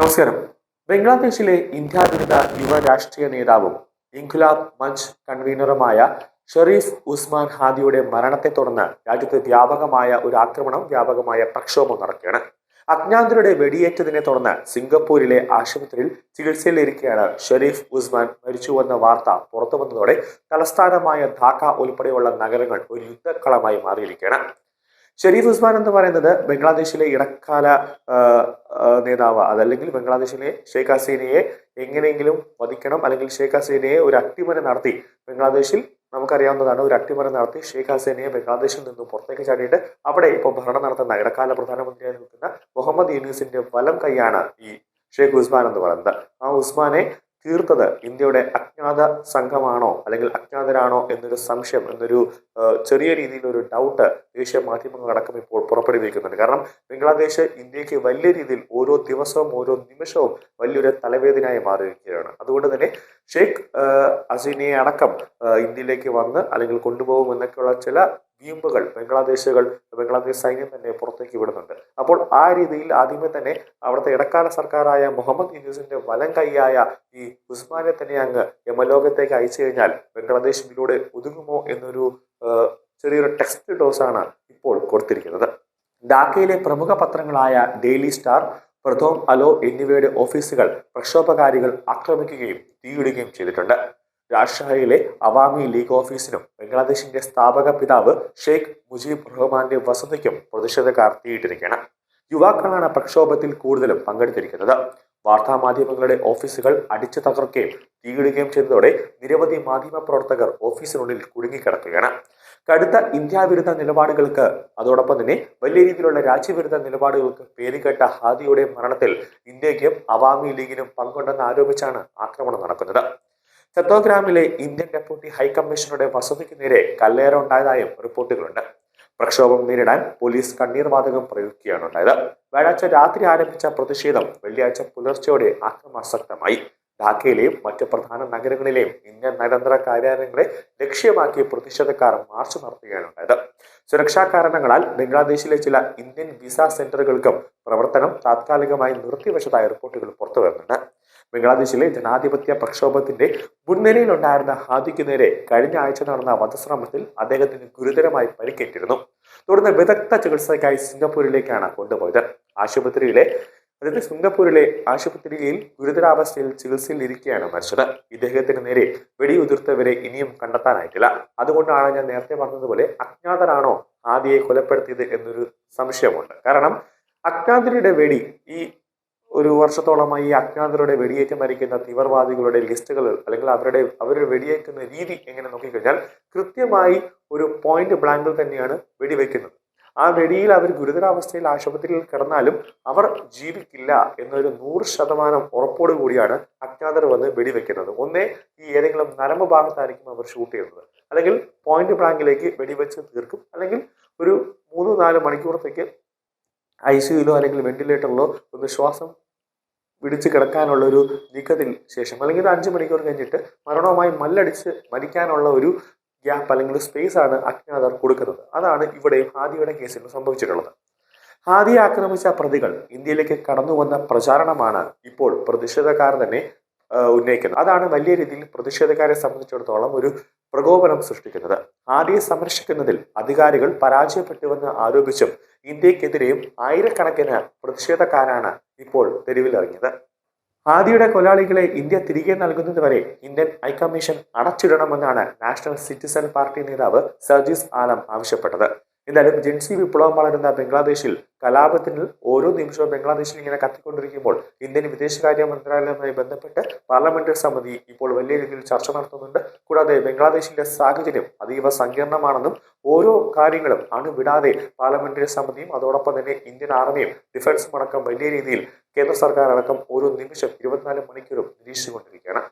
നമസ്കാരം. ബംഗ്ലാദേശിലെ ഇന്ത്യ വിരുദ്ധ യുവ രാഷ്ട്രീയ നേതാവും ഇൻഖുലാബ് മഞ്ച് കൺവീനറുമായ ഷെറീഫ് ഉസ്മാൻ ഹാദിയുടെ മരണത്തെ തുടർന്ന് രാജ്യത്ത് വ്യാപകമായ ഒരു ആക്രമണം വ്യാപകമായ പ്രക്ഷോഭം നടക്കുകയാണ്. അജ്ഞാതരുടെ വെടിയേറ്റതിനെ തുടർന്ന് സിംഗപ്പൂരിലെ ആശുപത്രിയിൽ ചികിത്സയിലിരിക്കെയാണ് ഷെരീഫ് ഉസ്മാൻ മരിച്ചുവെന്ന വാർത്ത പുറത്തു വന്നതോടെ തലസ്ഥാനമായ ധാക്ക ഉൾപ്പെടെയുള്ള നഗരങ്ങൾ ഒരു യുദ്ധക്കളമായി മാറിയിരിക്കുകയാണ്. ഷെരീഫ് ഉസ്മാൻ എന്ന് പറയുന്നത് ബംഗ്ലാദേശിലെ ഇടക്കാല നേതാവ്. അതല്ലെങ്കിൽ ബംഗ്ലാദേശിലെ ഷെയ്ഖ് ഹസീനയെ എങ്ങനെയെങ്കിലും വധിക്കണം അല്ലെങ്കിൽ ഷെയ്ഖ് ഹസീനയെ ഒരു അട്ടിമറി നടത്തി ബംഗ്ലാദേശിൽ നമുക്കറിയാവുന്നതാണ് ഒരു അട്ടിമറി നടത്തി ഷെയ്ഖ് ഹസീനയെ ബംഗ്ലാദേശിൽ നിന്നും പുറത്തേക്ക് ചാടിയിട്ട് അവിടെ ഇപ്പോൾ ഭരണം നടത്തുന്ന ഇടക്കാല പ്രധാനമന്ത്രിയായി നിൽക്കുന്ന മുഹമ്മദ് യൂനിസിന്റെ വലം കൈയാണ് ഈ ഷെയ്ഖ് ഉസ്മാൻ എന്ന് പറയുന്നത്. ആ ഉസ്മാനെ തീർത്തത് ഇന്ത്യയുടെ അജ്ഞാത സംഘമാണോ അല്ലെങ്കിൽ അജ്ഞാതരാണോ എന്നൊരു സംശയം എന്നൊരു ചെറിയ രീതിയിലൊരു ഡൗട്ട് ദേശീയ മാധ്യമങ്ങളടക്കം ഇപ്പോൾ പുറപ്പെടുവിക്കുന്നുണ്ട്. കാരണം ബംഗ്ലാദേശ് ഇന്ത്യയ്ക്ക് വലിയ രീതിയിൽ ഓരോ ദിവസവും ഓരോ നിമിഷവും വലിയൊരു തലവേദനയായി മാറിയിരിക്കുകയാണ്. അതുകൊണ്ട് തന്നെ ഷെയ്ഖ് അസീനയെ അടക്കം ഇന്ത്യയിലേക്ക് വന്ന് അല്ലെങ്കിൽ കൊണ്ടുപോകും എന്നൊക്കെയുള്ള ചില വീമ്പുകൾ ബംഗ്ലാദേശുകൾ ബംഗ്ലാദേശ് സൈന്യം തന്നെ പുറത്തേക്ക് വിടുന്നുണ്ട്. അപ്പോൾ ആ രീതിയിൽ ആദ്യമേ തന്നെ അവിടുത്തെ ഇടക്കാല സർക്കാരായ മുഹമ്മദ് യൂനിസിന്റെ വലം കൈയായ ഈ ഉസ്മാനെ തന്നെ അങ്ങ് യമലോകത്തേക്ക് അയച്ചു കഴിഞ്ഞാൽ ബംഗ്ലാദേശ് ഇതിലൂടെ ഒതുങ്ങുമോ എന്നൊരു ചെറിയൊരു ടെക്സ്റ്റ് ഡോസാണ് ഇപ്പോൾ കൊടുത്തിരിക്കുന്നത്. ഡാക്കയിലെ പ്രമുഖ പത്രങ്ങളായ ഡെയിലി സ്റ്റാർ പ്രഥോം അലോ എന്നിവയുടെ ഓഫീസുകൾ പ്രക്ഷോഭകാരികൾ ആക്രമിക്കുകയും തീയിടുകയും ചെയ്തിട്ടുണ്ട്. രാഷ്ട്രഹയിലെ അവാമി ലീഗ് ഓഫീസിനും ബംഗ്ലാദേശിന്റെ സ്ഥാപക പിതാവ് ഷെയ്ഖ് മുജീബ് റഹ്മാന്റെ വസതിക്കും പ്രതിഷേധക്കാർ തീയിട്ടിരിക്കുകയാണ്. യുവാക്കളാണ് പ്രക്ഷോഭത്തിൽ കൂടുതലും പങ്കെടുത്തിരിക്കുന്നത്. വാർത്താമാധ്യമങ്ങളുടെ ഓഫീസുകൾ അടിച്ചു തകർക്കുകയും തീയിടുകയും ചെയ്തതോടെ നിരവധി മാധ്യമ പ്രവർത്തകർ ഓഫീസിനുള്ളിൽ കുടുങ്ങിക്കിടക്കുകയാണ്. കടുത്ത ഇന്ത്യാ വിരുദ്ധ നിലപാടുകൾക്ക് അതോടൊപ്പം തന്നെ വലിയ രീതിയിലുള്ള രാജ്യവിരുദ്ധ നിലപാടുകൾക്ക് പേരുകേട്ട ഹാദിയുടെ മരണത്തിൽ ഇന്ത്യക്കും അവാമി ലീഗിനും പങ്കുണ്ടെന്ന് ആരോപിച്ചാണ് ആക്രമണം നടക്കുന്നത്. ചത്തോഗ്രാമിലെ ഇന്ത്യൻ ഡെപ്യൂട്ടി ഹൈക്കമ്മീഷണറുടെ വസതിക്ക് നേരെ കല്ലേറ ഉണ്ടായതായും റിപ്പോർട്ടുകളുണ്ട്. പ്രക്ഷോഭം നേരിടാൻ പോലീസ് കണ്ണീർ വാതകം പ്രയോഗിക്കുകയാണ് ഉണ്ടായത്. വ്യാഴാഴ്ച രാത്രി ആരംഭിച്ച പ്രതിഷേധം വെള്ളിയാഴ്ച പുലർച്ചെയോടെ അക്രമാസക്തമായി. ഢാക്കയിലെയും മറ്റ് പ്രധാന നഗരങ്ങളിലെയും ഇന്ത്യൻ നയതന്ത്ര കാര്യാലയങ്ങളെ ലക്ഷ്യമാക്കി പ്രതിഷേധക്കാർ മാർച്ച് നടത്തുകയാണ് ഉണ്ടായത്. സുരക്ഷാ കാരണങ്ങളാൽ ബംഗ്ലാദേശിലെ ചില ഇന്ത്യൻ വിസ സെന്ററുകൾക്കും പ്രവർത്തനം താത്കാലികമായി നിർത്തിവച്ചതായ റിപ്പോർട്ടുകൾ പുറത്തു വരുന്നുണ്ട് ബംഗ്ലാദേശിലെ ജനാധിപത്യ പ്രക്ഷോഭത്തിന്റെ മുൻനിരയിലുണ്ടായിരുന്ന ഹാദിക്ക് നേരെ കഴിഞ്ഞ ആഴ്ച നടന്ന വധശ്രമത്തിൽ അദ്ദേഹത്തിന് ഗുരുതരമായി പരിക്കേറ്റിരുന്നു. തുടർന്ന് വിദഗ്ധ ചികിത്സയ്ക്കായി സിംഗപ്പൂരിലേക്കാണ് കൊണ്ടുപോയത്. ആശുപത്രിയിലെ അതായത് സിംഗപ്പൂരിലെ ആശുപത്രിയിൽ ഗുരുതരാവസ്ഥയിൽ ചികിത്സയിൽ ഇരിക്കുകയാണ് മരിച്ചത്. ഇദ്ദേഹത്തിന് നേരെ വെടിയുതിർത്തവരെ ഇനിയും കണ്ടെത്താനായിട്ടില്ല. അതുകൊണ്ടാണ് ഞാൻ നേരത്തെ പറഞ്ഞതുപോലെ അജ്ഞാതരാണോ ആദിയെ കൊലപ്പെടുത്തിയത് എന്നൊരു സംശയമുണ്ട്. കാരണം അജ്ഞാതരുടെ വെടി ഈ ഒരു വർഷത്തോളമായി ഈ അജ്ഞാതരുടെ വെടിയേറ്റ് മരിക്കുന്ന തീവ്രവാദികളുടെ ലിസ്റ്റുകൾ അല്ലെങ്കിൽ അവരുടെ അവർ വെടിയേക്കുന്ന രീതി എങ്ങനെ നോക്കിക്കഴിഞ്ഞാൽ കൃത്യമായി ഒരു പോയിന്റ് ബ്ലാങ്കിൽ തന്നെയാണ് വെടിവെക്കുന്നത്. ആ വെടിയിൽ അവർ ഗുരുതരാവസ്ഥയിൽ ആശുപത്രിയിൽ കിടന്നാലും അവർ ജീവിക്കില്ല എന്നൊരു നൂറ് ശതമാനം ഉറപ്പോടു കൂടിയാണ് അജ്ഞാതർ വന്ന് വെടിവെക്കുന്നത്. ഒന്നേ ഈ ഏതെങ്കിലും നരമ്പ് ഭാഗത്തായിരിക്കും അവർ ഷൂട്ട് ചെയ്യുന്നത്. അല്ലെങ്കിൽ പോയിന്റ് ബ്ലാങ്കിലേക്ക് വെടിവെച്ച് തീർക്കും. അല്ലെങ്കിൽ ഒരു മൂന്ന് നാല് മണിക്കൂറത്തേക്ക് ഐ സിയുയിലോ അല്ലെങ്കിൽ വെന്റിലേറ്ററിലോ ഒന്ന് ശ്വാസം പിടിച്ച് കിടക്കാനുള്ള ഒരു നീക്കത്തിൽ ശേഷം അല്ലെങ്കിൽ ഒരു അഞ്ച് മണിക്കൂർ കഴിഞ്ഞിട്ട് മരണവുമായി മല്ലടിച്ച് മരിക്കാനുള്ള ഒരു ഗ്യാപ്പ് അല്ലെങ്കിൽ സ്പേസ് ആണ് അജ്ഞാതർ കൊടുക്കുന്നത്. അതാണ് ഇവിടെയും ഹാദിയുടെ കേസിൽ സംഭവിച്ചിട്ടുള്ളത്. ഹാദിയെ ആക്രമിച്ച പ്രതികൾ ഇന്ത്യയിലേക്ക് കടന്നു വന്ന പ്രചാരണമാണ് ഇപ്പോൾ പ്രതിഷേധക്കാർ തന്നെ ഉന്നയിക്കുന്നത്. അതാണ് വലിയ രീതിയിൽ പ്രതിഷേധക്കാരെ സംബന്ധിച്ചിടത്തോളം ഒരു പ്രകോപനം സൃഷ്ടിക്കുന്നത്. ഹാദിയെ സംരക്ഷിക്കുന്നതിൽ അധികാരികൾ പരാജയപ്പെട്ടുവെന്ന് ആരോപിച്ചും ഇന്ത്യക്കെതിരെയും ആയിരക്കണക്കിന് പ്രതിഷേധക്കാരാണ് ഇപ്പോൾ തെരുവിലിറങ്ങിയത്. ഹാദിയുടെ കൊലാളികളെ ഇന്ത്യ തിരികെ നൽകുന്നതുവരെ ഇന്ത്യൻ ഹൈക്കമ്മീഷൻ അടച്ചിടണമെന്നാണ് നാഷണൽ സിറ്റിസൺ പാർട്ടി നേതാവ് സർജീസ് ആലം ആവശ്യപ്പെട്ടത്. എന്തായാലും ജൻസി വിപ്ലവം വളരുന്ന ബംഗ്ലാദേശിൽ കലാപത്തിന് ഓരോ നിമിഷവും ബംഗ്ലാദേശിൽ ഇങ്ങനെ കത്തിക്കൊണ്ടിരിക്കുമ്പോൾ ഇന്ത്യൻ വിദേശകാര്യ മന്ത്രാലയവുമായി ബന്ധപ്പെട്ട് പാർലമെന്ററി സമിതി ഇപ്പോൾ വലിയ രീതിയിൽ ചർച്ച നടത്തുന്നുണ്ട്. കൂടാതെ ബംഗ്ലാദേശിന്റെ സാഹചര്യം അതീവ സങ്കീർണമാണെന്നും ഓരോ കാര്യങ്ങളും അണുവിടാതെ പാർലമെന്ററി സമിതിയും അതോടൊപ്പം തന്നെ ഇന്ത്യൻ ആർമിയും ഡിഫൻസും അടക്കം വലിയ രീതിയിൽ കേന്ദ്ര സർക്കാർ അടക്കം ഓരോ നിമിഷം ഇരുപത്തിനാല് മണിക്കൂറും നിരീക്ഷിച്ചുകൊണ്ടിരിക്കുകയാണ്.